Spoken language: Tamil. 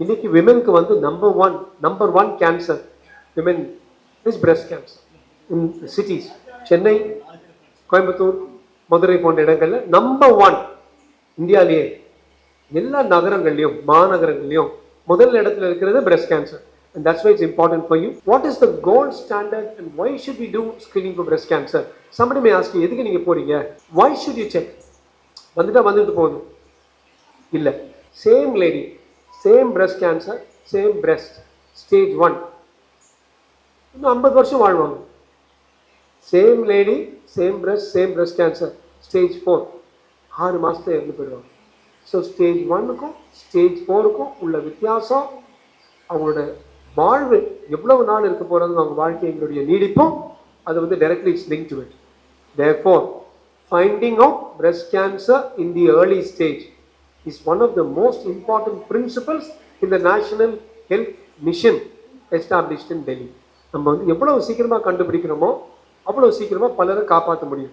இன்னைக்கு விமென்க்கு வந்து number one number one cancer women is breast cancer in cities Chennai Coimbatore Madurai போன்ற இடங்களில் நம்பர் ஒன் இந்தியாவிலேயே எல்லா நகரங்கள்லையும் மாநகரங்கள்லையும் முதல் இடத்துல இருக்கிறது breast cancer and that's why it's important for you what is the gold standard and why should you do screening for breast cancer somebody may ask எதுக்கு நீங்கள் போகிறீங்க வை ஷுட் யூ செக் வந்துட்டா வந்துட்டு போகணும் இல்லை. Same lady same breast cancer same breast stage one இன்னும் ஐம்பது வருஷம் வாழ்வாங்க same lady same breast same breast cancer stage four ஆறு மாதத்துல இறந்து போயிடுவாங்க. ஸோ ஸ்டேஜ் ஒன்னுக்கும் ஸ்டேஜ் ஃபோருக்கும் உள்ள வித்தியாசம் அவங்களோட வாழ்வு எவ்வளவு நாள் இருக்க போகிறது அவங்க வாழ்க்கையினுடைய நீடிப்பும் அது வந்து directly it's link to it therefore finding out breast cancer in the early is one of the most important principles in the national health mission established in delhi நம்ம வந்து எவ்வளவு சீக்கிரமா கண்டுபிடிக்கிறோமோ அவ்வளவு சீக்கிரமா பலரை காப்பாற்ற முடியும்